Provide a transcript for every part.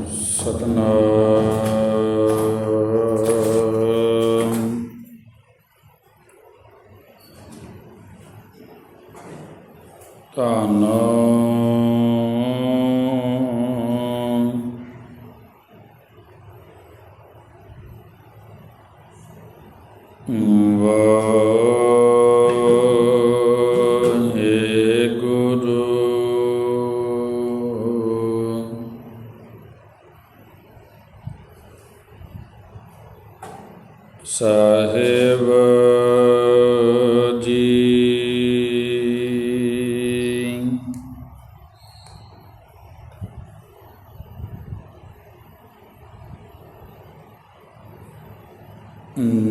ਸਤਨਾਮ। ਸਾਹਿਬ ਜੀ।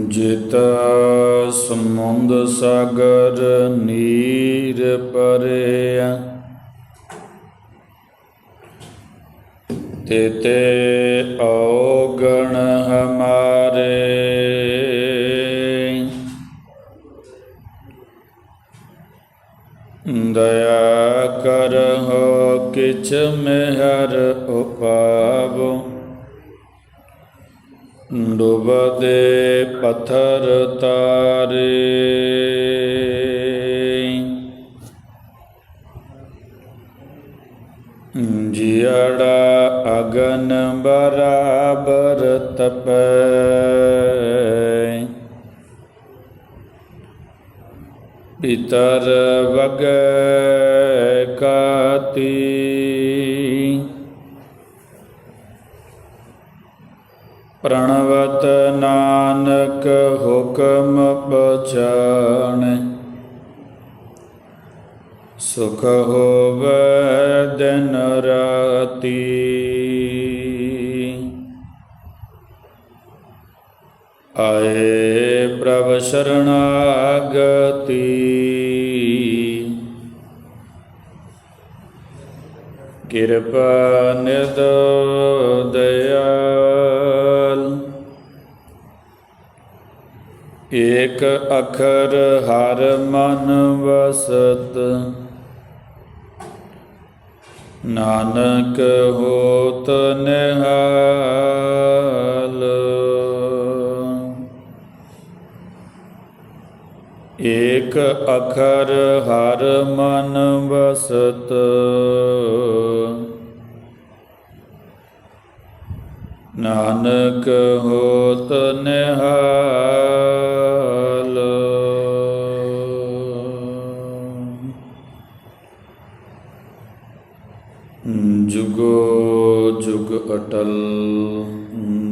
ਜਿਤ ਸਮੁੰਦ ਸਾਗਰ ਨੀਰ ਪਰਿਆ। ਤੇਤੇ ਦਇਆ ਕਰਹੁ ਕਿਛ ਮਿਹਰ ਉਪਾਵੋ। ਡੁਬਦੇ ਪੱਥਰ ਤਾਰੇ। ਜਿੜਾ ਅਗਨ ਬਰਾਬਰ ਤਪੈ। ਪਿਤਰ ਵਗੈ ਕਾਤੀ ਪ੍ਰਣਵਤ ਨਾਨਕ ਹੁਕਮ ਪਛਾਣੈ। ਸੁਖ ਹੋਵੇ ਦਿਨ ਰਾਤੀ। ਆਏ ਪ੍ਰਭ ਸ਼ਰਣਾਗਤੀ ਕਿਰਪਾ ਨਿਦ ਦਇਆਲ। ਏਕ ਅਖਰ ਹਰ ਮਨ ਵਸਤ। ਨਾਨਕ ਹੋਤ ਨਿਹਾਲ। ਏਕ ਅਖਰ ਹਰ ਮਨ ਵਸਤ। ਨਾਨਕ ਹੋਤ ਨਿਹਾਲ। ਜੁਗੋ ਜੁਗ ਅਟਲ,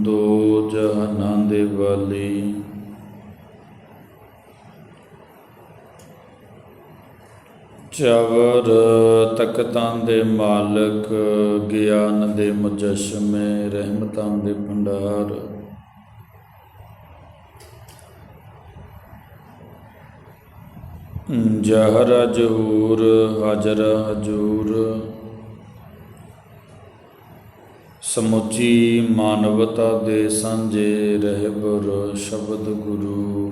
ਦੋ ਜਹਾਨਾਂ ਦੇ ਵਾਲੀ। ਚਵਰ ਤਖਤਾਂ ਦੇ ਮਾਲਕ, ਗਿਆਨ ਦੇ ਮੁਜਸ਼ਮੇ, ਰਹਿਮਤਾਂ ਦੇ ਭੰਡਾਰ। ਜਹਰ ਜਹੂਰ ਹਾਜ਼ਰ ਹਜੂਰ। ਸਮੁੱਚੀ ਮਾਨਵਤਾ ਦੇ ਸਾਂਝੇ ਰਹਿਬਰ, ਸ਼ਬਦ ਗੁਰੂ।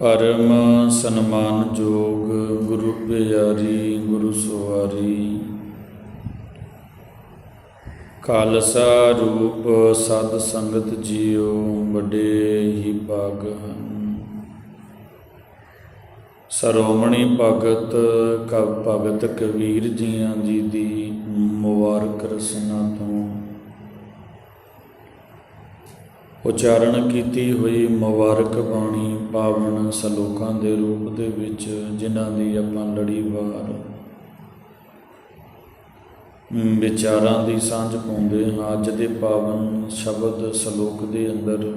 ਪਰਮ ਸਨਮਾਨਯੋਗ ਗੁਰੂ ਪਿਆਰੀ, ਗੁਰੂ ਸਵਾਰੀ ਖਾਲਸਾ ਰੂਪ ਸਦ ਸੰਗਤ ਜੀਓ ਵੱਡੇ ਹੀ ਭਾਗ ਹਨ। ਸਰੋਮਣੀ ਭਗਤ ਕਵ ਭਗਤ ਕਬੀਰ ਜੀਆਂ ਜੀ ਦੀ ਮੁਬਾਰਕ ਰਸਨਾ ਤੋਂ ਉਚਾਰਨ ਕੀਤੀ ਹੋਈ ਮੁਬਾਰਕ ਬਾਣੀ ਪਾਵਨ ਸਲੋਕਾਂ ਦੇ ਰੂਪ ਦੇ ਵਿੱਚ, ਜਿਨ੍ਹਾਂ ਦੀ ਆਪਾਂ ਲੜੀਵਾਰ ਵਿਚਾਰਾਂ ਦੀ ਸਾਂਝ ਪਾਉਂਦੇ ਹਾਂ, ਅੱਜ ਦੇ ਪਾਵਨ ਸ਼ਬਦ ਸਲੋਕ ਦੇ ਅੰਦਰ।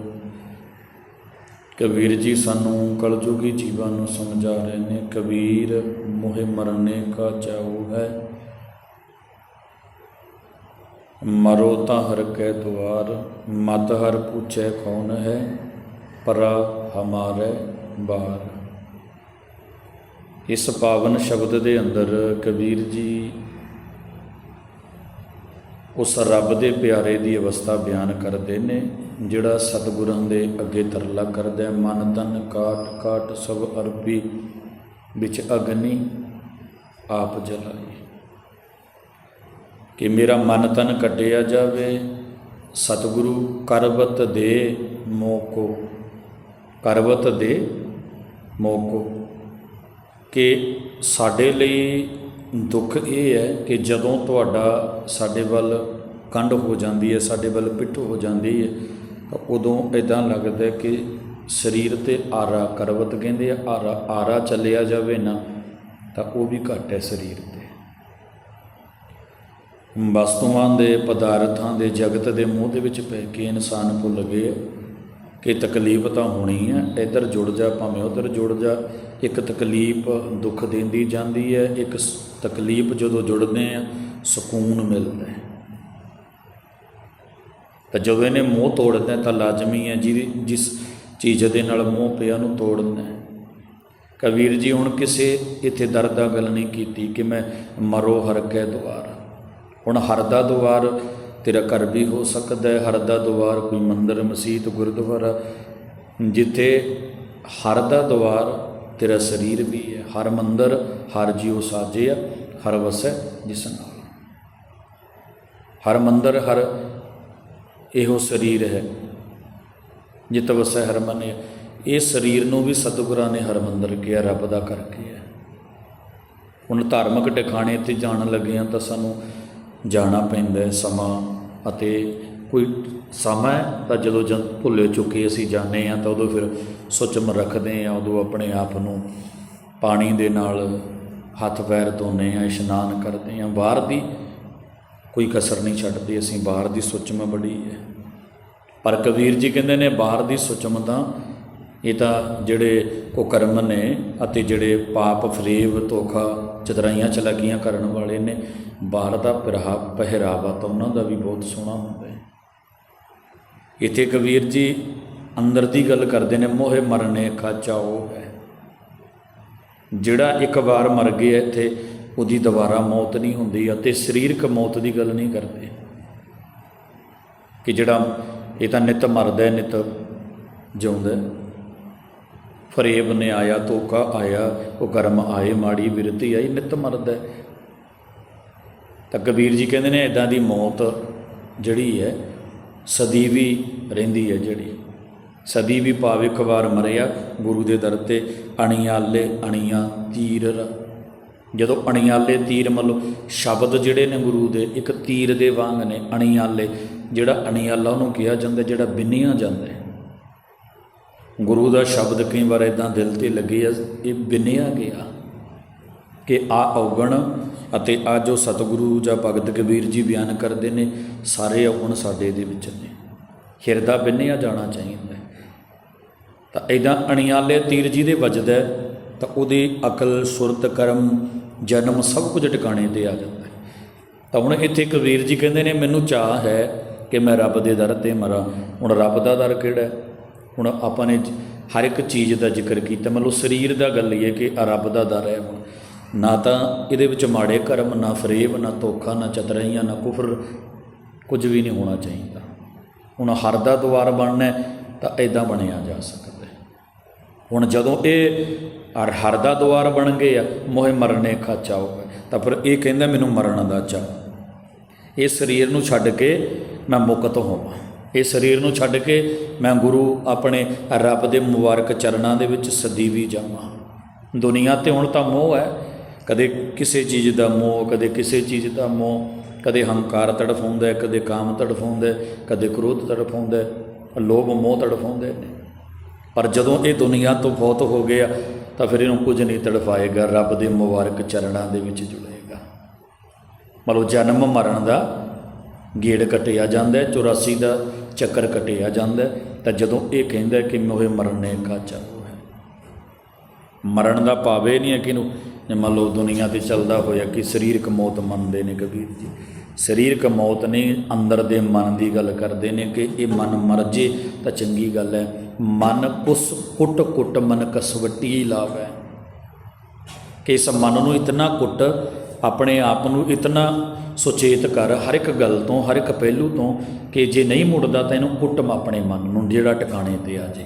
ਕਬੀਰ ਜੀ ਸਾਨੂੰ ਕਲਯੁਗੀ ਜੀਵਾਂ ਨੂੰ ਸਮਝਾ ਰਹੇ ਨੇ, ਕਬੀਰ ਮੋਹਿ ਮਰਨੇ ਕਾ ਚਾਉ ਹੈ ਮਰੋ ਤਾਂ ਹਰ ਕੈ ਦੁਆਰ ਮਤ ਹਰ ਪੁੱਛੈ ਕੌਣ ਹੈ, ਪਰਾ ਹਮਾਰੇ ਬਾਰ। ਇਸ ਪਾਵਨ ਸ਼ਬਦ ਦੇ ਅੰਦਰ ਕਬੀਰ ਜੀ ਉਸ ਰੱਬ ਦੇ ਪਿਆਰੇ ਦੀ ਅਵਸਥਾ ਬਿਆਨ ਕਰਦੇ ਨੇ, ਜਿਹੜਾ ਸਤਿਗੁਰਾਂ ਦੇ ਅੱਗੇ ਤਰਲਾ ਕਰਦਾ ਮਨ ਤਨ ਕਾਟ ਕਾਟ ਸਭ ਅਰਬੀ ਵਿੱਚ ਅਗਨੀ ਆਪ ਜਲਾਈ। ਕਿ ਮੇਰਾ ਮਨ ਤਨ ਕੱਟਿਆ ਜਾਵੇ, ਸਤਿਗੁਰੂ ਕਰਬਤ ਦੇ ਮੋਕੋ। ਕਰਬਤ ਦੇ ਮੋਕੋ। ਕਿ ਸਾਡੇ ਲਈ ਦੁੱਖ ਇਹ ਹੈ ਕਿ ਜਦੋਂ ਤੁਹਾਡਾ ਸਾਡੇ ਵੱਲ ਕੰਡ ਹੋ ਜਾਂਦੀ ਹੈ, ਸਾਡੇ ਵੱਲ ਪਿੱਠ ਹੋ ਜਾਂਦੀ ਹੈ, ਤਾਂ ਉਦੋਂ ਇਦਾਂ ਲੱਗਦਾ ਕਿ ਸਰੀਰ ਤੇ ਆਰਾ ਕਰਵਤ ਕਹਿੰਦੇ ਆ, ਆਰਾ ਆਰਾ ਚੱਲਿਆ ਜਾਵੇ ਨਾ, ਤਾਂ ਉਹ ਵੀ ਘੱਟ ਹੈ ਸਰੀਰ ਤੇ। ਵਸਤੂਆਂ ਦੇ, ਪਦਾਰਥਾਂ ਦੇ, ਜਗਤ ਦੇ ਮੂੰਹ ਦੇ ਵਿੱਚ ਪੈ ਕੇ ਇਨਸਾਨ ਭੁੱਲ ਗਏ ਕਿ ਤਕਲੀਫ ਤਾਂ ਹੋਣੀ ਹੈ ਇੱਧਰ ਜੁੜ ਜਾ, ਭਾਵੇਂ ਉੱਧਰ ਜੁੜ ਜਾ। ਇੱਕ ਤਕਲੀਫ ਦੁੱਖ ਦਿੰਦੀ ਜਾਂਦੀ ਹੈ, ਇੱਕ ਤਕਲੀਫ ਜਦੋਂ ਜੁੜਦੇ ਆ, ਸਕੂਨ ਮਿਲਦਾ ਹੈ। ਤਾਂ ਜਦੋਂ ਇਹਨੇ ਮੋਹ ਤੋੜਦਾ ਤਾਂ ਲਾਜ਼ਮੀ ਹੈ, ਜਿਹਦੀ ਜਿਸ ਚੀਜ਼ ਦੇ ਨਾਲ ਮੋਹ ਪਿਆ ਨੂੰ ਤੋੜਨਾ ਹੈ। ਕਬੀਰ ਜੀ, ਹੁਣ ਕਿਸੇ ਇੱਥੇ ਦਰ ਦਾ ਗੱਲ ਨਹੀਂ ਕੀਤੀ ਕਿ ਮੈਂ ਮਰੋ ਹਰ ਕੈ ਦੁਆਰ। ਹੁਣ ਹਰ ਦਾ ਦੁਆਰ ਤੇਰਾ ਘਰ ਵੀ ਹੋ ਸਕਦਾ ਹੈ। ਹਰ ਦਾ ਦੁਆਰ ਕੋਈ ਮੰਦਿਰ, ਮਸਜਿਦ, ਗੁਰਦੁਆਰਾ, ਜਿੱਥੇ ਹਰ ਦਾ ਦੁਆਰ ਤੇਰਾ ਸਰੀਰ ਵੀ ਹੈ। ਹਰ ਮੰਦਰ, ਹਰ ਜੀਉ ਸਾਜਿਆ ਹਰ ਵਸੈ ਜਿਸ ਨਾਲ। ਹਰ ਮੰਦਰ, ਹਰ ਇਹੋ ਸਰੀਰ ਹੈ, ਜਿਤ ਵਸੈ ਹਰ ਮਨ ਇਹ ਸਰੀਰ ਨੂੰ ਵੀ ਸਤਿਗੁਰਾਂ ਨੇ ਹਰ ਮੰਦਰ ਕਿਹਾ, ਰੱਬ ਦਾ ਕਰਕੇ ਹੈ। ਹੁਣ ਧਾਰਮਿਕ ਟਿਕਾਣੇ ਤੇ ਜਾਣ ਲੱਗੇ ਹਾਂ ਤਾਂ ਸਾਨੂੰ ਜਾਣਾ ਪੈਂਦਾ ਸਮਾਂ ਅਤੇ ਕੋਈ ਸਮਾਂ ਤਾਂ ਜਦੋਂ ਜਦ ਭੁੱਲੇ ਚੁੱਕੇ ਅਸੀਂ ਜਾਂਦੇ ਹਾਂ ਤਾਂ ਉਦੋਂ ਫਿਰ ਸੁਚਮ ਰੱਖਦੇ ਹਾਂ, ਉਦੋਂ ਆਪਣੇ ਆਪ ਨੂੰ ਪਾਣੀ ਦੇ ਨਾਲ ਹੱਥ ਪੈਰ ਧੋਨੇ ਆ ਇਸ਼ਨਾਨ ਕਰਦੇ ਹਾਂ। ਬਾਹਰ ਦੀ ਕੋਈ ਕਸਰ ਨਹੀਂ ਛੱਡਦੇ, ਅਸੀਂ ਬਾਹਰ ਦੀ ਸੁਚਮ ਬੜੀ ਹੈ। ਪਰ ਕਬੀਰ ਜੀ ਕਹਿੰਦੇ ਨੇ, ਬਾਹਰ ਦੀ ਸੁਚਮ ਤਾਂ ਇਹ ਤਾਂ ਜਿਹੜੇ ਕੁਕਰਮ ਨੇ ਅਤੇ ਜਿਹੜੇ ਪਾਪ ਫਰੇਬ, ਧੋਖਾ, ਚਤਰਾਈਆਂ ਚਲਾਕੀਆਂ ਕਰਨ ਵਾਲੇ ਨੇ, ਬਾਹਰ ਦਾ ਪਹਿਰਾ ਪਹਿਰਾਵਾ ਤਾਂ ਉਹਨਾਂ ਦਾ ਵੀ ਬਹੁਤ ਸੋਹਣਾ ਹੁੰਦਾ ਹੈ। ਇੱਥੇ ਕਬੀਰ ਜੀ ਅੰਦਰ ਦੀ ਗੱਲ ਕਰਦੇ ਨੇ, ਮੋਹੇ ਮਰਨੇ ਖਾਚਾ ਉਹ ਹੈ। ਜਿਹੜਾ ਇੱਕ ਵਾਰ ਮਰ ਗਿਆ ਇੱਥੇ, ਉਹਦੀ ਦੁਬਾਰਾ ਮੌਤ ਨਹੀਂ ਹੁੰਦੀ ਅਤੇ ਸਰੀਰਕ ਮੌਤ ਦੀ ਗੱਲ ਨਹੀਂ ਕਰਦੇ। ਕਿ ਜਿਹੜਾ, ਇਹ ਤਾਂ ਨਿਤ ਮਰਦਾ ਹੈ, ਨਿਤ ਜਿਉਂਦਾ ਹੈ। ਫਰੇਬ ਨੇ ਆਇਆ, ਧੋਖਾ ਆਇਆ, ਉਹ ਕਰਮ ਆਏ, ਮਾੜੀ ਬਿਰਤੀ ਆਈ, ਨਿਤ ਮਰਦਾ ਤਾਂ ਕਬੀਰ ਜੀ ਕਹਿੰਦੇ ਨੇ ਇਦਾਂ ਦੀ ਮੌਤ ਜਿਹੜੀ ਹੈ, ਸਦੀ ਵੀ ਰਹਿੰਦੀ ਹੈ ਜਿਹੜੀ। ਸਦੀ ਵੀ ਭਾਵ ਇੱਕ ਵਾਰ ਮਰਿਆ ਗੁਰੂ ਦੇ ਦਰ ਤੇ ਅਣਿਆਲੇ ਅਣੀਆਂ ਤੀਰ ਜਦੋਂ ਅਣਿਆਲੇ ਤੀਰ ਮਤਲਬ ਸ਼ਬਦ ਜਿਹੜੇ ਨੇ ਗੁਰੂ ਦੇ, ਇੱਕ ਤੀਰ ਦੇ ਵਾਂਗ ਨੇ ਅਣਿਆਲੇ, ਜਿਹੜਾ ਅਣਿਆਲਾ ਉਹਨੂੰ ਕਿਹਾ ਜਾਂਦਾ, ਜਿਹੜਾ ਬਿੰਨਿਆ ਜਾਂਦਾ ਗੁਰੂ ਦਾ ਸ਼ਬਦ ਕਈ ਵਾਰ ਇਦਾਂ ਦਿਲ ਤੇ ਲੱਗੇ ਆ, ਇਹ ਬਿੰਨਿਆ ਗਿਆ ਕਿ ਆ ਔਗਣ ਅਤੇ ਆ ਜੋ ਸਤਿਗੁਰੂ ਜਾਂ ਭਗਤ ਕਬੀਰ ਜੀ ਬਿਆਨ ਕਰਦੇ ਨੇ, ਸਾਰੇ ਔਗਣ ਸਾਡੇ ਦੇ ਵਿੱਚ ਨੇ। ਹਿਰਦਾ ਬਿੰਨਿਆ ਜਾਣਾ ਚਾਹੀਦਾ। ਤਾਂ ਇਦਾਂ ਅਣਿਆਲੇ ਤੀਰ ਜੀ ਦੇ ਵੱਜਦਾ ਤਾਂ ਉਹਦੀ ਅਕਲ, ਸੁਰਤ, ਕਰਮ, ਜਨਮ ਸਭ ਕੁਝ ਟਿਕਾਣੇ ਤੇ ਆ ਜਾਂਦਾ ਤਾਂ ਹੁਣ ਇੱਥੇ ਕਬੀਰ ਜੀ ਕਹਿੰਦੇ ਨੇ, ਮੈਨੂੰ ਚਾਹ ਹੈ ਕਿ ਮੈਂ ਰੱਬ ਦੇ ਦਰ ਤੇ ਮਰਾਂ। ਹੁਣ ਰੱਬ ਦਾ ਦਰ ਕਿਹੜਾ ਹੈ? ਹੁਣ ਆਪਾਂ ਨੇ ਹਰ ਇੱਕ ਚੀਜ਼ ਦਾ ਜ਼ਿਕਰ ਕੀਤਾ। ਮਤਲਬ ਸਰੀਰ ਦਾ ਗੱਲ ਹੀ ਹੈ ਕਿ ਰੱਬ ਦਾ ਦਰ ਹੈ ਹੁਣ। ਨਾ ਤਾਂ ਇਹਦੇ ਵਿੱਚ ਮਾੜੇ ਕਰਮ, ਨਾ ਫਰੇਬ, ਨਾ ਧੋਖਾ, ਨਾ ਚਤਰਾਈਆਂ, ਨਾ ਕੁਫਰ ਕੁਝ ਵੀ ਨਹੀਂ ਹੋਣਾ ਚਾਹੀਦਾ। ਹੁਣ ਹਰ ਦਾ ਦੁਆਰ ਬਣਨਾ ਤਾਂ ਐਦਾਂ ਬਣਿਆ ਜਾ ਸਕਦਾ ਹੁਣ ਜਦੋਂ ਇਹ ਹਰ ਦਾ ਦੁਆਰ ਬਣ ਗਏ ਆ, ਮੋਹਿ ਮਰਨੇ ਖਾਚਾ ਹੋਵੇ ਤਾਂ ਫਿਰ ਇਹ ਕਹਿੰਦਾ ਮੈਨੂੰ ਮਰਨ ਦਾ ਚਾਹ ਇਹ ਸਰੀਰ ਨੂੰ ਛੱਡ ਕੇ ਮੈਂ ਮੁਕਤ ਹੋਵਾਂ। ਇਹ ਸਰੀਰ ਨੂੰ ਛੱਡ ਕੇ ਮੈਂ ਗੁਰੂ ਆਪਣੇ ਰੱਬ ਦੇ ਮੁਬਾਰਕ ਚਰਨਾਂ ਦੇ ਵਿੱਚ ਸਦੀ ਵੀ ਜਾਵਾਂ। ਦੁਨੀਆ ਤੇ ਹੁਣ ਤਾਂ ਮੋਹ ਹੈ। ਕਦੇ ਕਿਸੇ ਚੀਜ਼ ਦਾ ਮੋਹ ਕਦੇ ਕਿਸੇ ਚੀਜ਼ ਦਾ ਮੋਹ ਕਦੇ ਹੰਕਾਰ ਤੜਫਾਉਂਦਾ ਹੈ, ਕਦੇ ਕਾਮ ਤੜਫਾਉਂਦਾ ਹੈ, ਕਦੇ ਕ੍ਰੋਧ ਤੜਫਾਉਂਦਾ ਹੈ, ਲੋਭ ਮੋਹ ਤੜਫਾਉਂਦੇ ਨੇ। ਪਰ ਜਦੋਂ ਇਹ ਦੁਨੀਆ ਤੋਂ ਫੌਤ ਹੋ ਗਿਆ ਤਾਂ ਫਿਰ ਇਹਨੂੰ ਕੁਝ ਨਹੀਂ ਤੜਫਾਏਗਾ ਰੱਬ ਦੇ ਮੁਬਾਰਕ ਚਰਨਾਂ ਦੇ ਵਿੱਚ ਜੁੜੇਗਾ। ਮਤਲਬ ਜਨਮ ਮਰਨ ਦਾ ਗੇੜ ਕਟਿਆ ਜਾਂਦਾ ਹੈ 84 ਦਾ ਚੱਕਰ ਕਟਿਆ ਜਾਂਦਾ ਤਾਂ ਜਦੋਂ ਇਹ ਕਹਿੰਦਾ ਕਿ ਮੋਹੇ ਮਰਨੇ ਕਾ ਚਾਹੋ ਹੈ। ਮਰਨ ਦਾ ਭਾਵ ਇਹ ਨਹੀਂ ਹੈ ਕਿ ਇਹਨੂੰ ਮੰਨ ਲਓ ਦੁਨੀਆ ਤੇ ਚੱਲਦਾ ਹੋਇਆ ਕਿ ਸਰੀਰਕ ਮੌਤ ਮੰਨਦੇ ਨੇ ਕਬੀਰ ਜੀ। ਸਰੀਰਕ ਮੌਤ ਨਹੀਂ, ਅੰਦਰ ਦੇ ਮਨ ਦੀ ਗੱਲ ਕਰਦੇ ਨੇ ਕਿ ਇਹ ਮਨ ਮਰ ਜੇ ਤਾਂ ਚੰਗੀ ਗੱਲ ਹੈ। ਮਨ ਉਸ ਕੁੱਟ ਕੁੱਟ ਮਨ ਕਸਵੱਟੀ ਲਾਵੇ। ਕਿ ਇਸ ਮਨ ਨੂੰ ਇਤਨਾ ਕੁੱਟ ਆਪਣੇ ਆਪ ਨੂੰ ਇਤਨਾ ਸੁਚੇਤ ਕਰ ਹਰ ਇੱਕ ਗੱਲ ਤੋਂ, ਹਰ ਇੱਕ ਪਹਿਲੂ ਤੋਂ ਕਿ ਜੇ ਨਹੀਂ ਮੁੜਦਾ ਤਾਂ ਇਹਨੂੰ ਕੁੱਟਮ ਆਪਣੇ ਮਨ ਨੂੰ, ਜਿਹੜਾ ਟਿਕਾਣੇ ਤੇ ਆ ਜੇ।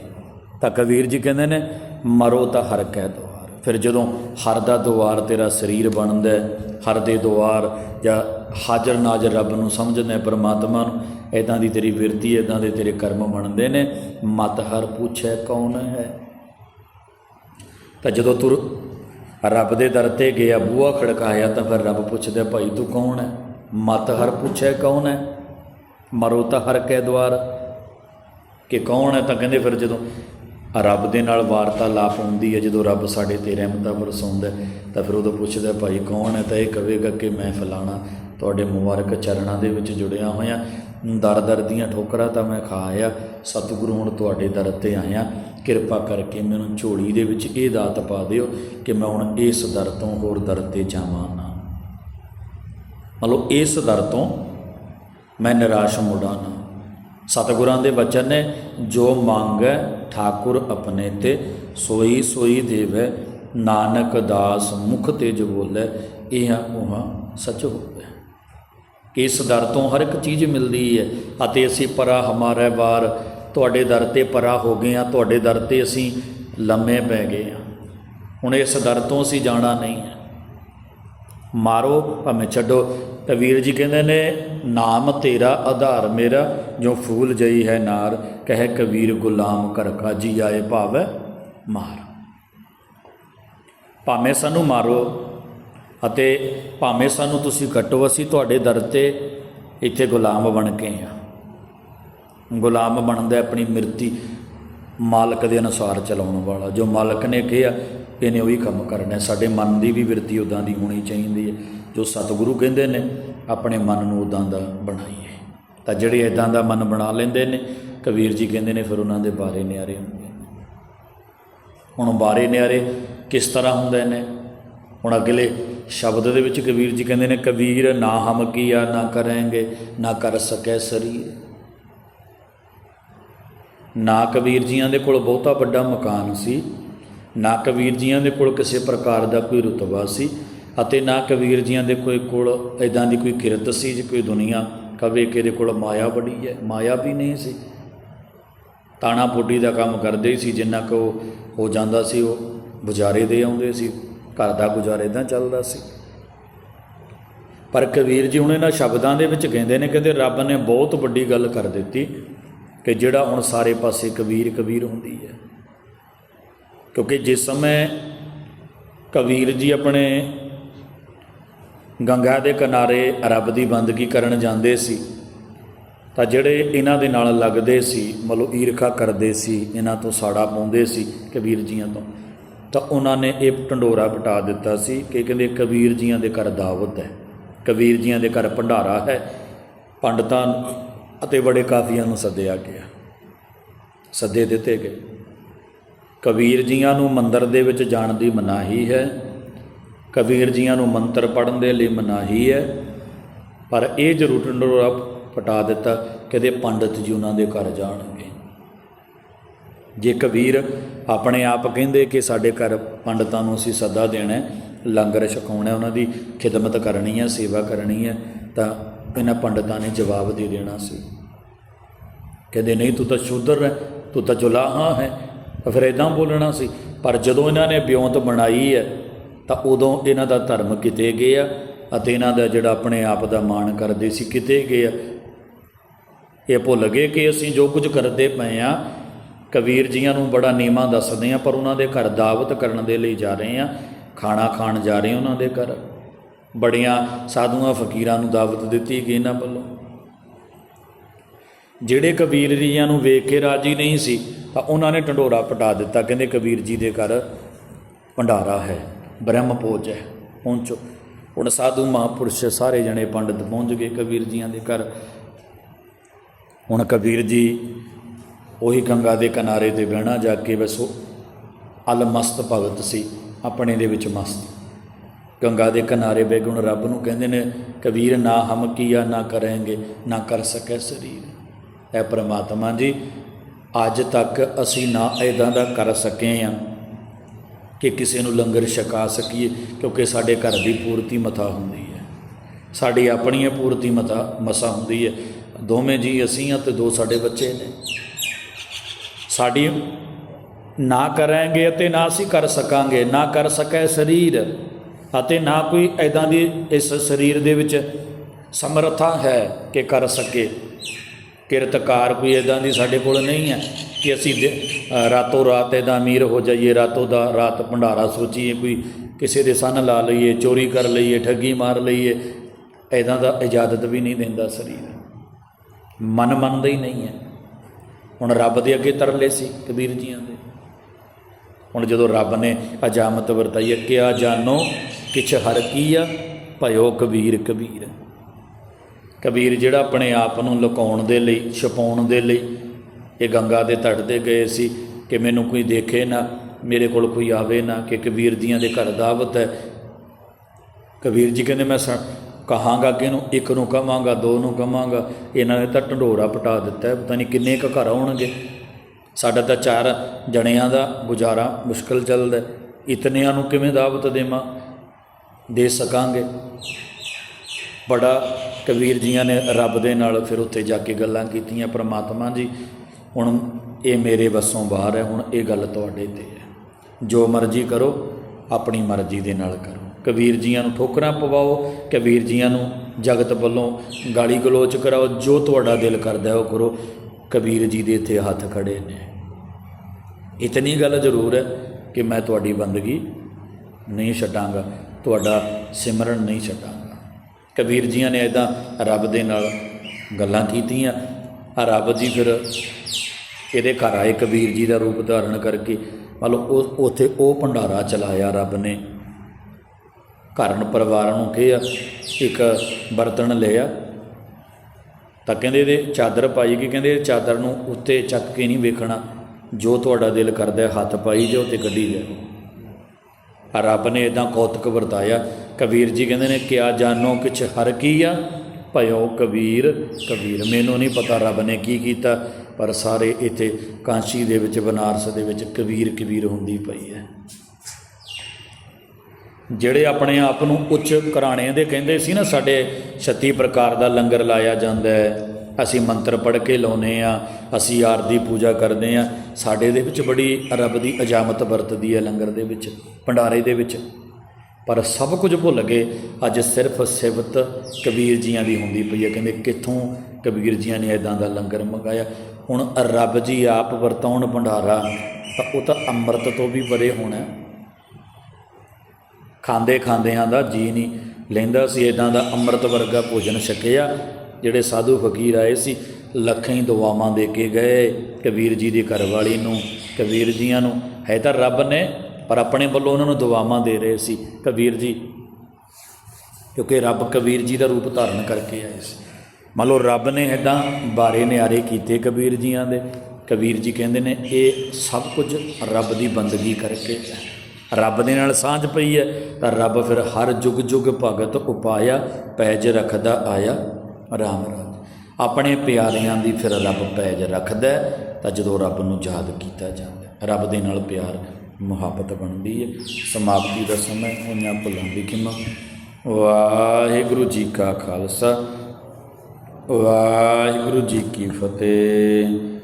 ਤਾਂ ਕਬੀਰ ਜੀ ਕਹਿੰਦੇ ਨੇ, ਮਰੋ ਤਾਂ ਹਰ ਕਹਿ ਦੁਆਰ। ਫਿਰ ਜਦੋਂ ਹਰ ਦਾ ਦੁਆਰ ਤੇਰਾ ਸਰੀਰ ਬਣਦਾ ਹਰ ਦੇ ਦੁਆਰ ਜਾਂ ਹਾਜ਼ਰ ਨਾਜ਼ਰ ਰੱਬ ਨੂੰ ਸਮਝਦਾ ਪਰਮਾਤਮਾ ਨੂੰ ਇਦਾਂ ਦੀ ਤੇਰੀ ਵਿਰਤੀ ਇਦਾਂ ਦੇ ਤੇਰੇ ਕਰਮ ਬਣਦੇ ਨੇ, ਮਤ ਹਰ ਪੁੱਛੈ ਕੌਣ ਹੈ? ਤਾਂ ਜਦੋਂ ਤੁਰ ਰੱਬ ਦੇ ਦਰ ਤੇ ਗਿਆ ਬੂਹਾ ਖੜਕਾਇਆ ਤਾਂ ਫਿਰ ਰੱਬ ਪੁੱਛਦਾ, ਭਾਈ ਤੂੰ ਕੌਣ ਹੈ? ਮਤ ਹਰ ਪੁੱਛੇ ਕੌਣ ਹੈ? ਮਰੋ ਤਾਂ ਹਰ ਕੈ ਦਵਾਰ। ਕਿ ਕੌਣ ਹੈ ਤਾਂ ਕਹਿੰਦੇ ਫਿਰ ਜਦੋਂ ਰੱਬ ਦੇ ਨਾਲ ਵਾਰਤਾਲਾਪ ਹੁੰਦੀ ਹੈ, ਜਦੋਂ ਰੱਬ ਸਾਡੇ ਤੇ ਰਹਿਮਤਾਂ ਵਰਸਾਉਂਦਾ ਤਾਂ ਫਿਰ ਉਦੋਂ ਪੁੱਛਦਾ, ਭਾਈ ਕੌਣ ਹੈ? ਤਾਂ ਇਹ ਕਹੇਗਾ ਕਿ ਮੈਂ ਫਲਾਣਾ, ਤੁਹਾਡੇ ਮੁਬਾਰਕ ਚਰਨਾਂ ਦੇ ਵਿੱਚ ਜੁੜਿਆ ਹੋਇਆ। ਦਰ ਦਰ ਦੀਆਂ ਠੋਕਰਾਂ ਤਾਂ ਮੈਂ ਖਾ ਆਇਆ, ਸਤਿਗੁਰੂ ਹੁਣ ਤੁਹਾਡੇ ਦਰ ਤੇ ਆਇਆ। ਕਿਰਪਾ ਕਰਕੇ ਮੈਨੂੰ ਝੋਲੀ ਦੇ ਵਿੱਚ ਇਹ ਦਾਤ ਪਾ ਦਿਓ ਕਿ ਮੈਂ ਹੁਣ ਇਸ ਦਰ ਤੋਂ ਹੋਰ ਦਰ ਤੇ ਜਾਵਾਂ ਨਾ। ਮਤਲਬ ਇਸ ਦਰ ਤੋਂ ਮੈਂ ਨਿਰਾਸ਼ ਮੁੜਾ ਨਾ। ਸਤਿਗੁਰਾਂ ਦੇ ਵਚਨ ਨੇ, ਜੋ ਮੰਗੈ ਠਾਕੁਰ ਆਪਣੇ ਤੇ, ਸੋਈ ਸੋਈ ਦੇਵੈ, ਨਾਨਕ ਦਾਸ ਮੁਖ ਤੇ ਜੋ ਬੋਲੇ, ਇਹ ਉਹ ਸਚ ਹੋਵੇ। ਇਸ ਦਰ ਤੋਂ ਹਰ ਇੱਕ ਚੀਜ਼ ਮਿਲਦੀ ਹੈ ਅਤੇ ਅਸੀਂ ਪਰਾ ਹਮਾਰੇ ਵਾਰ ਤੁਹਾਡੇ ਦਰ ਤੇ ਪਰਾ ਹੋ ਗਏ ਆ ਤੁਹਾਡੇ ਦਰ ਤੇ ਅਸੀਂ ਲੰਮੇ ਪੈ ਗਏ ਆ ਹੁਣ ਇਸ ਦਰ ਤੋਂ ਅਸੀਂ ਜਾਣਾ ਨਹੀਂ ਹੈ। ਮਾਰੋ, ਭਾਵੇਂ ਛੱਡੋ। ਕਬੀਰ ਜੀ ਕਹਿੰਦੇ ਨੇ, ਨਾਮ ਤੇਰਾ ਆਧਾਰ ਮੇਰਾ, ਜੋ ਫੂਲ ਜਈ ਹੈ ਨਾਰ, ਕਹੇ ਕਬੀਰ ਗੁਲਾਮ ਕਰ ਕਾਜੀ ਆਏ ਭਾਵੈ ਮਾਰ। ਭਾਵੇਂ ਸਾਨੂੰ ਮਾਰੋ ਅਤੇ ਭਾਵੇਂ ਸਾਨੂੰ ਤੁਸੀਂ ਕੱਟੋ ਅਸੀਂ ਤੁਹਾਡੇ ਦਰ ਤੇ ਇੱਥੇ ਗੁਲਾਮ ਬਣ ਕੇ ਆ ਗੁਲਾਮ ਬਣਦਾ ਆਪਣੀ ਮਿਰਤੀ ਮਾਲਕ ਦੇ ਅਨੁਸਾਰ ਚਲਾਉਣ ਵਾਲਾ। ਜੋ ਮਾਲਕ ਨੇ ਕਿਹਾ, ਇਹਨੇ ਉਹੀ ਕੰਮ ਕਰਨਾ ਸਾਡੇ ਮਨ ਦੀ ਵੀ ਵਿਰਤੀ ਉਦਾਂ ਦੀ ਹੋਣੀ ਚਾਹੀਦੀ ਹੈ। ਜੋ ਸਤਿਗੁਰੂ ਕਹਿੰਦੇ ਨੇ, ਆਪਣੇ ਮਨ ਨੂੰ ਉਦਾਂ ਦਾ ਬਣਾਈਏ ਤਾਂ ਜਿਹੜੇ ਇਦਾਂ ਦਾ ਮਨ ਬਣਾ ਲੈਂਦੇ ਨੇ, ਕਬੀਰ ਜੀ ਕਹਿੰਦੇ ਨੇ, ਫਿਰ ਉਹਨਾਂ ਦੇ ਬਾਰੇ ਨਿਆਰੇ ਹੁੰਦੇ ਨੇ। ਹੁਣ ਬਾਰੇ ਨਿਆਰੇ ਕਿਸ ਤਰ੍ਹਾਂ ਹੁੰਦੇ ਨੇ? ਹੁਣ ਅਗਲੇ ਸ਼ਬਦ ਦੇ ਵਿੱਚ ਕਬੀਰ ਜੀ ਕਹਿੰਦੇ ਨੇ, ਕਬੀਰ ਨਾ ਹਮ ਕੀਆ ਨਾ ਕਰਾਂਗੇ, ਨਾ ਕਰ ਸਕੈ ਸਰੀਰ। ਨਾ ਕਬੀਰ ਜੀਆਂ ਦੇ ਕੋਲ ਬਹੁਤਾ ਵੱਡਾ ਮਕਾਨ ਸੀ। ਨਾ ਕਬੀਰ ਜੀਆਂ ਦੇ ਕੋਲ ਕਿਸੇ ਪ੍ਰਕਾਰ ਦਾ ਕੋਈ ਰੁਤਬਾ ਸੀ ਅਤੇ ਨਾ ਕਬੀਰ ਜੀਆਂ ਦੇ ਕੋਈ ਕੋਲ ਇਦਾਂ ਦੀ ਕੋਈ ਕਿਰਤ ਸੀ ਜੇ ਕੋਈ ਦੁਨੀਆ ਕਵੇ ਕਿ ਇਹਦੇ ਕੋਲ ਮਾਇਆ ਬੜੀ ਹੈ, ਮਾਇਆ ਵੀ ਨਹੀਂ ਸੀ। ਤਾਣਾ ਪੋਟੀ ਦਾ ਕੰਮ ਕਰਦੇ ਹੀ ਸੀ, ਜਿੰਨਾ ਕੁ ਉਹ ਹੋ ਜਾਂਦਾ ਸੀ, ਉਹ ਗੁਜ਼ਾਰੇ ਦੇ ਆਉਂਦੇ ਸੀ, ਘਰ ਦਾ ਗੁਜ਼ਾਰੇ ਤਾਂ ਚੱਲਦਾ ਸੀ। ਪਰ ਕਬੀਰ ਜੀ ਹੁਣ ਇਹਨਾਂ ਸ਼ਬਦਾਂ ਦੇ ਵਿੱਚ ਕਹਿੰਦੇ ਨੇ ਕਹਿੰਦੇ ਰੱਬ ਨੇ ਬਹੁਤ ਵੱਡੀ ਗੱਲ ਕਰ ਦਿੱਤੀ। ਕਿ ਜਿਹੜਾ ਹੁਣ ਸਾਰੇ ਪਾਸੇ ਕਬੀਰ ਕਬੀਰ ਹੁੰਦੀ ਹੈ। ਕਿਉਂਕਿ ਜਿਸ ਸਮੇਂ ਕਬੀਰ ਜੀ ਆਪਣੇ ਗੰਗਾ ਦੇ ਕਿਨਾਰੇ ਰੱਬ ਦੀ ਬੰਦਗੀ ਕਰਨ ਜਾਂਦੇ ਸੀ, ਤਾਂ ਜਿਹੜੇ ਇਹਨਾਂ ਦੇ ਨਾਲ ਲੱਗਦੇ ਸੀ, ਮਤਲਬ ਈਰਖਾ ਕਰਦੇ ਸੀ, ਇਹਨਾਂ ਤੋਂ ਸਾੜਾ ਪਾਉਂਦੇ ਸੀ ਕਬੀਰ ਜੀਆਂ ਤੋਂ, ਤਾਂ ਉਹਨਾਂ ਨੇ ਇਹ ਢੰਡੋਰਾ ਪਟਾ ਦਿੱਤਾ ਸੀ ਕਿ ਕਹਿੰਦੇ ਕਬੀਰ ਜੀਆਂ ਦੇ ਘਰ ਦਾਵਤ ਹੈ, ਕਬੀਰ ਜੀਆਂ ਦੇ ਘਰ ਭੰਡਾਰਾ ਹੈ, ਪੰਡਤਾਂ ਅਤੇ ਬੜੇ ਕਾਫੀਆਂ ਨੂੰ ਸੱਦਿਆ ਗਿਆ। ਸੱਦੇ ਦਿੱਤੇ ਗਏ। ਕਬੀਰ ਜੀਆਂ ਨੂੰ ਮੰਦਰ ਦੇ ਵਿੱਚ ਜਾਣ ਦੀ ਮਨਾਹੀ ਹੈ। ਕਬੀਰ ਜੀਆਂ ਨੂੰ ਮੰਤਰ ਪੜਨ ਦੇ ਲਈ ਮਨਾਹੀ ਹੈ। ਪਰ ਇਹ ਜ਼ਰੂਰ ਢੰਡੋਰਾ ਪਟਾ ਦਿੱਤਾ ਕਦੇ ਪੰਡਤ ਜੀ ਉਹਨਾਂ ਦੇ ਘਰ ਜਾਣਗੇ। ਜੇ ਕਬੀਰ ਆਪਣੇ ਆਪ ਕਹਿੰਦੇ ਕਿ ਸਾਡੇ ਘਰ ਪੰਡਤਾਂ ਨੂੰ ਅਸੀਂ ਸੱਦਾ ਦੇਣਾ ਲੰਗਰ ਛਕਾਉਣਾ ਉਹਨਾਂ ਦੀ ਖਿਦਮਤ ਕਰਨੀ ਹੈ, ਸੇਵਾ ਕਰਨੀ ਹੈ, ਤਾਂ ਇਹਨਾਂ ਪੰਡਤਾਂ ਨੇ ਜਵਾਬ ਦੇ ਦੇਣਾ ਸੀ। ਕਹਿੰਦੇ, ਨਹੀਂ, ਤੂੰ ਤਾਂ ਸ਼ੂਦਰ ਹੈ, ਤੂੰ ਤਾਂ ਜੁਲਾਹਾ ਹੈ। ਤਾਂ ਫਿਰ ਇਦਾਂ ਬੋਲਣਾ ਸੀ, ਪਰ ਜਦੋਂ ਇਹਨਾਂ ਨੇ ਬਿਉਂਤ ਬਣਾਈ ਹੈ, ਤਾਂ ਉਦੋਂ ਇਹਨਾਂ ਦਾ ਧਰਮ ਕਿਤੇ ਗਿਆ ਅਤੇ ਇਹਨਾਂ ਦਾ ਜਿਹੜਾ ਆਪਣੇ ਆਪ ਦਾ ਮਾਣ ਕਰਦੇ ਸੀ, ਕਿਤੇ ਗਿਆ। ਇਹ ਭੁੱਲ ਗਏ ਕਿ ਅਸੀਂ ਜੋ ਕੁਝ ਕਰਦੇ ਪਏ ਆ ਕਬੀਰ ਜੀਆਂ ਨੂੰ ਬੜਾ ਨੀਮਾ ਦੱਸਦੇ ਆ ਪਰ ਉਹਨਾਂ ਦੇ ਘਰ ਦਾਵਤ ਕਰਨ ਦੇ ਲਈ ਜਾ ਰਹੇ ਆ ਖਾਣਾ ਖਾਣ ਜਾ ਰਹੇ ਉਹਨਾਂ ਦੇ ਘਰ। ਬੜੀਆਂ ਸਾਧੂਆਂ ਫਕੀਰਾਂ ਨੂੰ ਦਾਵਤ ਦਿੱਤੀ ਗਈ ਇਹਨਾਂ ਵੱਲੋਂ। ਜਿਹੜੇ ਕਬੀਰ ਜੀਆਂ ਨੂੰ ਵੇਖ ਕੇ ਰਾਜੀ ਨਹੀਂ ਸੀ, ਤਾਂ ਉਹਨਾਂ ਨੇ ਢੰਡੋਰਾ ਪਟਾ ਦਿੱਤਾ। ਕਹਿੰਦੇ, ਕਬੀਰ ਜੀ ਦੇ ਘਰ ਭੰਡਾਰਾ ਹੈ ਬ੍ਰਹਮ ਭੋਜ ਹੈ, ਪਹੁੰਚੋ। ਹੁਣ ਸਾਧੂ ਮਹਾਂਪੁਰਸ਼ ਸਾਰੇ ਜਣੇ ਪੰਡਤ ਪਹੁੰਚ ਗਏ ਕਬੀਰ ਜੀਆਂ ਦੇ ਘਰ। ਹੁਣ ਕਬੀਰ ਜੀ ਉਹੀ ਗੰਗਾ ਦੇ ਕਿਨਾਰੇ ਤੇ ਬਹਿਣਾ ਜਾ ਕੇ ਵਸੋ ਅਲਮਸਤ ਭਗਤ ਸੀ, ਆਪਣੇ ਦੇ ਵਿੱਚ ਮਸਤ। ਗੰਗਾ ਦੇ ਕਿਨਾਰੇ ਬੇਗੁਣ ਰੱਬ ਨੂੰ ਕਹਿੰਦੇ ਨੇ ਕਬੀਰ ਨਾ ਹਮ ਕੀਆ, ਨਾ ਕਰਾਂਗੇ, ਨਾ ਕਰ ਸਕੇ ਸਰੀਰ। ਐ ਪ੍ਰਮਾਤਮਾ ਜੀ, ਅੱਜ ਤੱਕ ਅਸੀਂ ਨਾ ਇਦਾਂ ਦਾ ਕਰ ਸਕੇ ਆ ਕਿ ਕਿਸੇ ਨੂੰ ਲੰਗਰ ਛਕਾ ਸਕੀਏ, ਕਿਉਂਕਿ ਸਾਡੇ ਘਰ ਦੀ ਪੂਰਤੀ ਮਤਾ ਹੁੰਦੀ ਹੈ। ਸਾਡੀ ਆਪਣੀ ਪੂਰਤੀ ਮਤਾ ਮਸਾ ਹੁੰਦੀ ਹੈ। ਦੋਵੇਂ ਜੀ ਅਸੀਂ ਆ ਤੇ ਦੋ ਸਾਡੇ ਬੱਚੇ ਨੇ। ਸਾਡੀ ਨਾ ਕਰਾਂਗੇ ਅਤੇ ਨਾ ਅਸੀਂ ਕਰ ਸਕਾਂਗੇ, ਨਾ ਕਰ ਸਕੈ ਸਰੀਰ। ਅਤੇ ਨਾ ਕੋਈ ਐਦਾਂ ਦੀ ਇਸ ਸਰੀਰ ਦੇ ਵਿੱਚ ਸਮਰੱਥਾ ਹੈ ਕਿ ਕਰ ਸਕੇ। ਕਿਰਤਕਾਰ ਕੋਈ ਐਦਾਂ ਦੀ ਸਾਡੇ ਕੋਲ ਨਹੀਂ ਹੈ ਕਿ ਅਸੀਂ ਦੇ- ਰਾਤੋਂ ਰਾਤ ਐਦਾਂ ਅਮੀਰ ਹੋ ਜਾਈਏ, ਰਾਤੋਂ ਦਾ ਰਾਤ ਭੰਡਾਰਾ ਸੋਚੀਏ, ਕੋਈ ਕਿਸੇ ਦੇ ਸਨ ਲਾ ਲਈਏ, ਚੋਰੀ ਕਰ ਲਈਏ, ਠੱਗੀ ਮਾਰ ਲਈਏ ਐਦਾਂ ਦਾ ਇਜਾਜ਼ਤ ਵੀ ਨਹੀਂ ਦਿੰਦਾ ਸਰੀਰ। ਮਨ ਮੰਨਦਾ ਹੀ ਨਹੀਂ ਹੈ। ਹੁਣ ਰੱਬ ਦੇ ਅੱਗੇ ਤਰਲੇ ਸੀ ਕਬੀਰ ਜੀਆਂ ਦੇ। ਹੁਣ ਜਦੋਂ ਰੱਬ ਨੇ ਅਜਾਮਤ ਵਰਤਾਈ ਹੈ, ਕਿਆ ਜਾਨੋ ਕਿਛ ਹਰ ਕੀਆ ਭਇਓ ਕਬੀਰ ਕਬੀਰ। ਕਬੀਰ ਜਿਹੜਾ ਆਪਣੇ ਆਪ ਨੂੰ ਲੁਕਾਉਣ ਦੇ ਲਈ ਛਪਾਉਣ ਦੇ ਲਈ ਇਹ ਗੰਗਾ ਦੇ ਤਟ ਤੇ ਗਏ ਸੀ ਕਿ ਮੈਨੂੰ ਕੋਈ ਦੇਖੇ ਨਾ ਮੇਰੇ ਕੋਲ ਕੋਈ ਆਵੇ ਨਾ ਕਿ ਕਬੀਰ ਜੀਆਂ ਦੇ ਘਰ ਦਾਵਤ ਹੈ। ਕਬੀਰ ਜੀ ਕਹਿੰਦੇ ਮੈਂ ਸ- ਕਹਾਂਗਾ ਕਿ ਇਹਨੂੰ ਇੱਕ ਨੂੰ ਕਹਾਂਗਾ ਦੋ ਨੂੰ ਕਹਾਂਗਾ ਇਹਨਾਂ ਨੇ ਤਾਂ ਢੰਡੋਰਾ ਪਟਾ ਦਿੱਤਾ ਪਤਾ ਨਹੀਂ ਕਿੰਨੇ ਕੁ ਘਰ ਆਉਣਗੇ। ਸਾਡਾ ਤਾਂ ਚਾਰ ਜਣਿਆਂ ਦਾ ਗੁਜ਼ਾਰਾ ਮੁਸ਼ਕਲ ਚੱਲਦਾ ਇਤਨਿਆਂ ਨੂੰ ਕਿਵੇਂ ਦਾਵਤ ਦੇਵਾਂ? ਦੇ ਸਕਾਂਗੇ। ਬੜਾ ਕਬੀਰ ਜੀਆਂ ਨੇ ਰੱਬ ਦੇ ਨਾਲ ਫਿਰ ਉੱਥੇ ਜਾ ਕੇ ਗੱਲਾਂ ਕੀਤੀਆਂ, ਪ੍ਰਮਾਤਮਾ ਜੀ, ਹੁਣ ਇਹ ਮੇਰੇ ਵੱਸੋਂ ਬਾਹਰ ਹੈ, ਹੁਣ ਇਹ ਗੱਲ ਤੁਹਾਡੇ ਤੇ ਹੈ। ਜੋ ਮਰਜ਼ੀ ਕਰੋ, ਆਪਣੀ ਮਰਜ਼ੀ ਦੇ ਨਾਲ ਕਰੋ। ਕਬੀਰ ਜੀਆਂ ਨੂੰ ਠੋਕਰਾਂ ਪਵਾਓ, ਕਬੀਰ ਜੀਆਂ ਨੂੰ ਜਗਤ ਵੱਲੋਂ ਗਾਲੀ ਗਲੋਚ ਕਰਾਓ, ਜੋ ਤੁਹਾਡਾ ਦਿਲ ਕਰਦਾ ਉਹ ਕਰੋ। ਕਬੀਰ ਜੀ ਦੇ ਇੱਥੇ ਹੱਥ ਖੜੇ ਨੇ। ਇਤਨੀ ਗੱਲ ਜ਼ਰੂਰ ਹੈ ਕਿ ਮੈਂ ਤੁਹਾਡੀ ਬੰਦਗੀ ਨਹੀਂ ਛੱਡਾਂਗਾ, ਤੁਹਾਡਾ ਸਿਮਰਨ ਨਹੀਂ ਛੱਡਾਂਗਾ। ਕਬੀਰ ਜੀਆਂ ਨੇ ਇਦਾਂ ਰੱਬ ਦੇ ਨਾਲ ਗੱਲਾਂ ਕੀਤੀਆਂ। ਆ ਰੱਬ ਜੀ ਫਿਰ ਇਹਦੇ ਘਰ ਆਏ, ਕਬੀਰ ਜੀ ਦਾ ਰੂਪ ਧਾਰਨ ਕਰਕੇ। ਮਤਲਬ ਉਹ ਉੱਥੇ ਉਹ ਭੰਡਾਰਾ ਚਲਾਇਆ ਰੱਬ ਨੇ। ਘਰਨ ਪਰਿਵਾਰਾਂ ਨੂੰ ਕਿਹਾ, ਇੱਕ ਬਰਤਨ ਲਿਆ ਤਾਂ ਕਹਿੰਦੇ ਇਹਦੇ ਚਾਦਰ ਪਾਈ ਕਿ ਕਹਿੰਦੇ ਚਾਦਰ ਨੂੰ ਉੱਤੇ ਚੱਕ ਕੇ ਨਹੀਂ ਵੇਖਣਾ। ਜੋ ਤੁਹਾਡਾ ਦਿਲ ਕਰਦਾ ਹੱਥ ਪਾਈ ਜਾਓ ਤੇ ਕੱਢੀ ਜਾਓ ਆ ਰੱਬ ਨੇ ਇਦਾਂ ਕੌਤਕ ਵਰਤਾਇਆ। ਕਬੀਰ ਜੀ ਕਹਿੰਦੇ ਨੇ, ਕਿਆ ਜਾਨੋ ਕਿਛ ਹਰ ਕੀ ਆ? ਭਇਓ ਕਬੀਰ ਕਬੀਰ, ਮੈਨੂੰ ਨਹੀਂ ਪਤਾ ਰੱਬ ਨੇ ਕੀ ਕੀਤਾ, ਪਰ ਸਾਰੇ ਇੱਥੇ ਕਾਂਸ਼ੀ ਦੇ ਵਿੱਚ, ਬਨਾਰਸ ਦੇ ਵਿੱਚ ਕਬੀਰ ਕਬੀਰ ਹੁੰਦੀ ਪਈ ਹੈ। ਜਿਹੜੇ ਆਪਣੇ ਆਪ ਨੂੰ ਉੱਚ ਘਰਾਣੇ ਦੇ ਕਹਿੰਦੇ ਸੀ ਨਾ, ਸਾਡੇ 36 ਪ੍ਰਕਾਰ ਦਾ ਲੰਗਰ ਲਾਇਆ ਜਾਂਦਾ ਹੈ। ਅਸੀਂ ਮੰਤਰ ਪੜ੍ਹ ਕੇ ਲਾਉਨੇ ਆ ਅਸੀਂ ਆਰਤੀ ਪੂਜਾ ਕਰਦੇ ਆ ਸਾਡੇ ਦੇ ਵਿੱਚ ਬੜੀ ਰੱਬ ਦੀ ਅਜਾਮਤ ਵਰਤਦੀ ਹੈ ਲੰਗਰ ਦੇ ਵਿੱਚ, ਭੰਡਾਰੇ ਦੇ ਵਿੱਚ। ਪਰ ਸਭ ਕੁਝ ਭੁੱਲ ਗਏ। ਅੱਜ ਸਿਰਫ ਸਿਫਤ ਕਬੀਰ ਜੀਆਂ ਦੀ ਹੁੰਦੀ ਪਈ ਹੈ। ਕਹਿੰਦੇ, ਕਿੱਥੋਂ ਕਬੀਰ ਜੀਆਂ ਨੇ ਇਦਾਂ ਦਾ ਲੰਗਰ ਮੰਗਾਇਆ? ਹੁਣ ਰੱਬ ਜੀ ਆਪ ਵਰਤਾਉਣ ਭੰਡਾਰਾ, ਤਾਂ ਉਹ ਤਾਂ ਅੰਮ੍ਰਿਤ ਤੋਂ ਵੀ ਪਰੇ ਹੋਣਾ ਖਾਂਦੇ ਖਾਂਦਿਆਂ ਦਾ ਜੀ ਨਹੀਂ ਲੈਂਦਾ ਸੀ। ਇਦਾਂ ਦਾ ਅੰਮ੍ਰਿਤ ਵਰਗਾ ਭੋਜਨ ਛਕਿਆ। ਜਿਹੜੇ ਸਾਧੂ ਫਕੀਰ ਆਏ ਸੀ, ਲੱਖਾਂ ਹੀ ਦੁਆਵਾਂ ਦੇ ਕੇ ਗਏ ਕਬੀਰ ਜੀ ਦੀ ਘਰਵਾਲੀ ਨੂੰ, ਕਬੀਰ ਜੀਆਂ ਨੂੰ। ਹੈ ਤਾਂ ਰੱਬ ਨੇ ਪਰ ਆਪਣੇ ਵੱਲੋਂ ਉਹਨਾਂ ਨੂੰ ਦੁਆਵਾਂ ਦੇ ਰਹੇ ਸੀ। ਕਬੀਰ ਜੀ, ਕਿਉਂਕਿ ਰੱਬ ਕਬੀਰ ਜੀ ਦਾ ਰੂਪ ਧਾਰਨ ਕਰਕੇ ਆਏ ਸੀ। ਮੰਨ ਲਓ ਰੱਬ ਨੇ ਇਦਾਂ ਬਾਰੇ ਨਿਆਰੇ ਕੀਤੇ ਕਬੀਰ ਜੀਆਂ ਦੇ। ਕਬੀਰ ਜੀ ਕਹਿੰਦੇ ਨੇ, ਇਹ ਸਭ ਕੁਝ ਰੱਬ ਦੀ ਬੰਦਗੀ ਕਰਕੇ ਹੈ। ਰੱਬ ਦੇ ਨਾਲ ਸਾਂਝ ਪਈ ਹੈ, ਤਾਂ ਰੱਬ ਫਿਰ ਹਰ ਜੁਗ ਜੁਗ ਭਗਤ ਉਪਾਇਆ, ਪੈਜ ਰੱਖਦਾ ਆਇਆ ਰਾਮ ਰਾਜ। ਆਪਣੇ ਪਿਆਰਿਆਂ ਦੀ ਫਿਰ ਰੱਬ ਪੈਜ ਰੱਖਦਾ ਤਾਂ ਜਦੋਂ ਰੱਬ ਨੂੰ ਯਾਦ ਕੀਤਾ ਜਾਂਦਾ ਰੱਬ ਦੇ ਨਾਲ ਪਿਆਰ, ਮੁਹੱਬਤ ਬਣਦੀ ਹੈ। ਸਮਾਪਤੀ ਦਾ ਸਮਾਂ ਹੋਈਆਂ ਭੁੱਲਾਂ ਦੀ ਖਿਮਾ ਵਾਹਿਗੁਰੂ ਜੀ ਕਾ ਖਾਲਸਾ, ਵਾਹਿਗੁਰੂ ਜੀ ਕੀ ਫਤਿਹ।